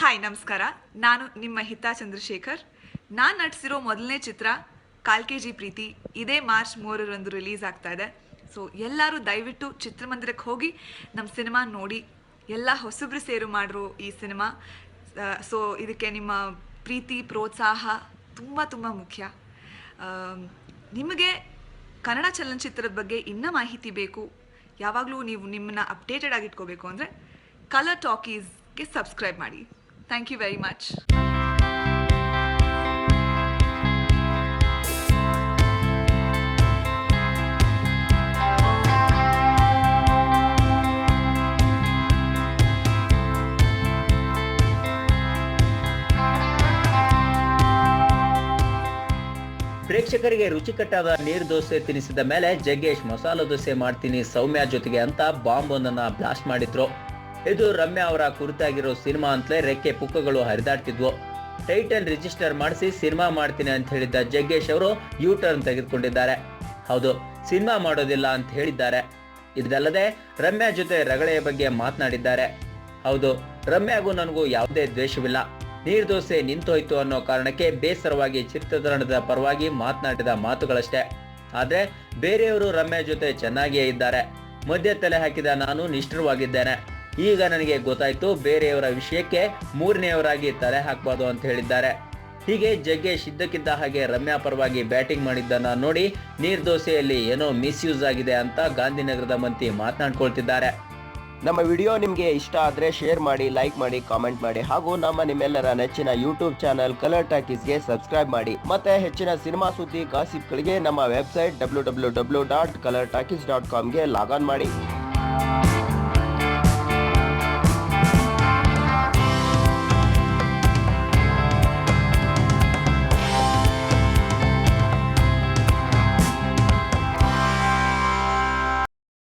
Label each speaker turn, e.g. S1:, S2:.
S1: Hi, ನಮಸ್ಕಾರ. ನಾನು ನಿಮ್ಮ ಹಿತಾ ಚಂದ್ರಶೇಖರ್. ನಾನು ನಟಿಸಿರೋ ಮೊದಲನೇ ಚಿತ್ರ, ಕಾಲ್ ಕೆ ಜಿ ಪ್ರೀತಿ, ಇದೇ ಮಾರ್ಚ್ ಮೂರರಂದು ರಿಲೀಸ್ ಆಗ್ತಾ ಇದೆ. ಸೊ ಎಲ್ಲರೂ ದಯವಿಟ್ಟು ಚಿತ್ರಮಂದಿರಕ್ಕೆ ಹೋಗಿ ನಮ್ಮ ಸಿನಿಮಾ ನೋಡಿ. ಎಲ್ಲ ಹೊಸಬ್ರು ಸೇರು ಮಾಡಿರೋ ಈ ಸಿನಿಮಾ. ಸೊ ಇದಕ್ಕೆ ನಿಮ್ಮ ಪ್ರೀತಿ, ಪ್ರೋತ್ಸಾಹ ತುಂಬ ತುಂಬ ಮುಖ್ಯ. ನಿಮಗೆ ಕನ್ನಡ ಚಲನಚಿತ್ರದ ಬಗ್ಗೆ ಇನ್ನೂ ಮಾಹಿತಿ ಬೇಕು. ಯಾವಾಗಲೂ ನೀವು ನಿಮ್ಮನ್ನ ಅಪ್ಡೇಟೆಡ್ ಆಗಿಟ್ಕೋಬೇಕು ಅಂದರೆ ಕಲರ್ ಟಾಕೀಸ್ಗೆ ಸಬ್ಸ್ಕ್ರೈಬ್ ಮಾಡಿ. ಥ್ಯಾಂಕ್ ಯು ವೆರಿ ಮಚ್
S2: ಪ್ರೇಕ್ಷಕರಿಗೆ ರುಚಿಕಟ್ಟಾದ ನೀರು ದೋಸೆ ತಿನ್ನಿಸಿದ ಮೇಲೆ ಜಗ್ಗೇಶ್ ಮಸಾಲ ದೋಸೆ ಮಾಡ್ತೀನಿ ಸೌಮ್ಯ ಜೊತೆಗೆ ಅಂತ ಬಾಂಬ್ ಒಂದನ್ನ ಬ್ಲಾಸ್ಟ್ ಮಾಡಿದ್ರು. ಇದು ರಮ್ಯಾ ಅವರ ಕುರಿತಾಗಿರೋ ಸಿನಿಮಾ ಅಂತಲೇ ರೆಕ್ಕೆ ಪುಕ್ಕಗಳು ಹರಿದಾಡ್ತಿದ್ವು. ಟೈಟಲ್ ರಿಜಿಸ್ಟರ್ ಮಾಡಿಸಿ ಸಿನಿಮಾ ಮಾಡ್ತೀನಿ ಅಂತ ಹೇಳಿದ್ದ ಜಗ್ಗೇಶ್ ಅವರು ಯೂ ಟರ್ನ್ ತೆಗೆದುಕೊಂಡಿದ್ದಾರೆ. ಹೌದು, ಸಿನಿಮಾ ಮಾಡೋದಿಲ್ಲ ಅಂತ ಹೇಳಿದ್ದಾರೆ. ಇದಲ್ಲದೆ ರಮ್ಯಾ ಜೊತೆ ರಗಳೆಯ ಬಗ್ಗೆ ಮಾತನಾಡಿದ್ದಾರೆ. ಹೌದು, ರಮ್ಯಾಗೂ ನನಗೂ ಯಾವುದೇ ದ್ವೇಷವಿಲ್ಲ. ನೀರ್ದೋಸೆ ನಿಂತೋಯ್ತು ಅನ್ನೋ ಕಾರಣಕ್ಕೆ ಬೇಸರವಾಗಿ ಚಿತ್ರತಂಡದ ಪರವಾಗಿ ಮಾತನಾಡಿದ ಮಾತುಗಳಷ್ಟೇ. ಆದರೆ ಬೇರೆಯವರು ರಮ್ಯಾ ಜೊತೆ ಚೆನ್ನಾಗಿಯೇ ಇದ್ದಾರೆ. ಮಧ್ಯ ತಲೆ ಹಾಕಿದ ನಾನು ನಿಷ್ಠುರವಾಗಿದ್ದೇನೆ. ಈಗ ನನಗೆ ಗೊತ್ತಾಯ್ತು ಬೇರೆಯವರ ವಿಷಯಕ್ಕೆ ಮೂರನೆಯವರಾಗಿ ತಲೆ ಹಾಕಬಾರ್ದು ಅಂತ ಹೇಳಿದ್ದಾರೆ. ಹೀಗೆ ಜಗ್ಗೇಶ್ ಇದ್ದಕ್ಕಿದ್ದ ಹಾಗೆ ರಮ್ಯಾ ಪರವಾಗಿ ಬ್ಯಾಟಿಂಗ್ ಮಾಡಿದ್ದನ್ನ ನೋಡಿ ನೀರ್ದೋಸೆಯಲ್ಲಿ ಏನೋ ಮಿಸ್ಯೂಸ್ ಆಗಿದೆ ಅಂತ ಗಾಂಧಿನಗರದ ಮಂತ್ರಿ ಮಾತನಾಡ್ಕೊಳ್ತಿದ್ದಾರೆ.
S3: ನಮ್ಮ ವಿಡಿಯೋ ನಿಮಗೆ ಇಷ್ಟ ಆದರೆ ಶೇರ್ ಮಾಡಿ, ಲೈಕ್ ಮಾಡಿ, ಕಾಮೆಂಟ್ ಮಾಡಿ ಹಾಗೂ ನಮ್ಮ ನಿಮ್ಮೆಲ್ಲರ ನೆಚ್ಚಿನ ಯೂಟ್ಯೂಬ್ ಚಾನಲ್ ಕಲರ್ ಟಾಕೀಸ್ಗೆ ಸಬ್ಸ್ಕ್ರೈಬ್ ಮಾಡಿ. ಮತ್ತೆ ಹೆಚ್ಚಿನ ಸಿನಿಮಾ ಸುದ್ದಿ ಗಾಸಿಪ್ಗಳಿಗೆ ನಮ್ಮ website W W W dot Colors talkies dot ಕಾಮ್ಗೆ log on ಮಾಡಿ.